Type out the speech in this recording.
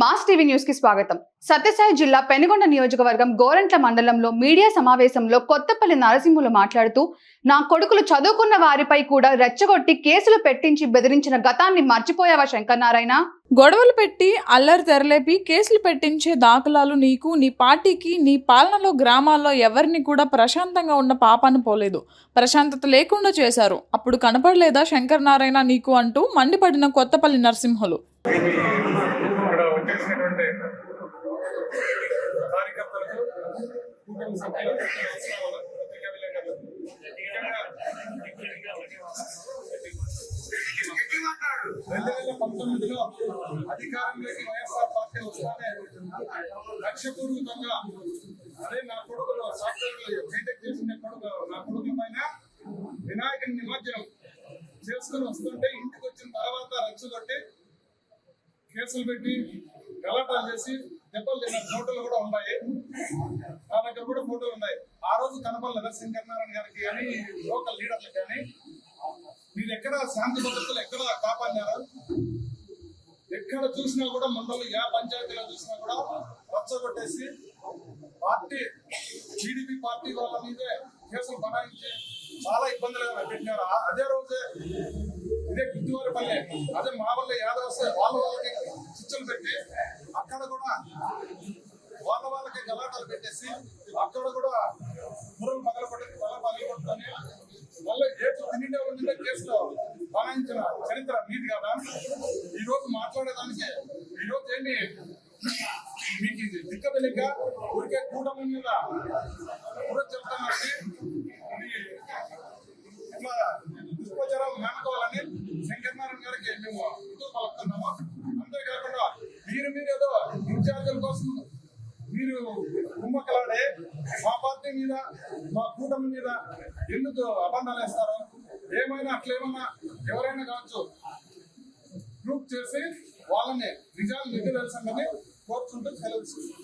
Mass TV న్యూస్కి స్వాగతం. సత్యసాయి జిల్లా పెనుగొండ నియోజకవర్గం గోరంట్ల మండలంలో మీడియా సమావేశంలో కొత్తపల్లి నరసింహులు మాట్లాడుతూ నా కొడుకులు చదువుకున్న వారిపై కూడా రెచ్చగొట్టి కేసులు పెట్టించి బెదిరించిన గతాన్ని మర్చిపోయావా శంకర్నారాయణ? గొడవలు పెట్టి అల్లరి తెరలేపి కేసులు పెట్టించే దాఖలాలు నీకు నీ పార్టీకి నీ పాలనలో గ్రామాల్లో ఎవరిని కూడా ప్రశాంతంగా ఉన్న పాపాను పోలేదు. ప్రశాంతత లేకుండా చేశారు. అప్పుడు కనపడలేదా శంకర్నారాయణ నీకు అంటూ మండిపడిన కొత్తపల్లి నరసింహులు? చేసినటువంటి కార్యకర్తలకు కుటుంబ సభ్యులకు పత్రికా విలేకరులకు. రెండు వేల పంతొమ్మిదిలో అధికారంలోకి వైఎస్ఆర్ పార్టీ వస్తానే లక్ష్యపూర్వకంగా అదే నా కొడుకులు సాఫ్ట్వేర్ బీటెక్ చేసిన కొడుకు నా కొడుకుల పైన వినాయకుని నిమజ్జనం చేసుకుని వస్తుంటే ఇంటికి వచ్చిన తర్వాత రచ్చగొట్టి కేసులు పెట్టి గలాటాలు చేసి దెబ్బలు తిన్న ఫోటోలు కూడా ఉన్నాయి నా దగ్గర కూడా ఫోటోలు ఉన్నాయి. ఆ రోజు కనపడలేదా శంకరనారాయణ గారికి కానీ లోకల్ లీడర్లకు కానీ? మీరు ఎక్కడ శాంతి భద్రతలు ఎక్కడ కాపాడినారు? ఎక్కడ చూసినా కూడా మండలి యా పంచాయతీలో చూసినా కూడా రచ్చగొట్టేసి పార్టీ టీడీపీ పార్టీ వాళ్ళ మీదే కేసులు బనాయించి చాలా ఇబ్బందులు పెట్టినారు? అదే రోజే ఇదే గుత్తివారిపల్లె అదే మా వల్ల యాదవ్ వస్తే వాళ్ళ వాళ్ళకి చిచ్చులు పెట్టి అక్కడ కూడా వాళ్ళ వాళ్ళకి గలాటాలు పెట్టేసి అక్కడ కూడా మురులు పగల పట్టి వల్ల పగల మళ్ళీ ఏట్లు తిండే ఉండే కేసులో బనాయించిన చరిత్ర నీది కదా. ఈ రోజు మాట్లాడేదానికి ఈ రోజు ఏంటి? మీకు ఇది దిక్క తెలియక ఊరికే కూటమి మీద కూడా చెప్తానండి ఇట్లా దుష్ప్రచారాలు మానుకోవాలని శంకరనారాయణ గారికి మేము హితవు పలుకుతున్నాము అంతేకాకుండా మీరు మీరు ఏదో ఇన్ఛార్జీల కోసం మీరు కుమ్మకలాడే మా పార్టీ మీద మా కూటమి మీద ఎందుకు అబంధాలు వేస్తారు ఏమైనా అట్లేమన్నా ఎవరైనా కావచ్చు ప్రూఫ్ చేసి వాళ్ళని నిజాలు నిగ్గు తెలుసండి కోరుకుంటూ సెలవు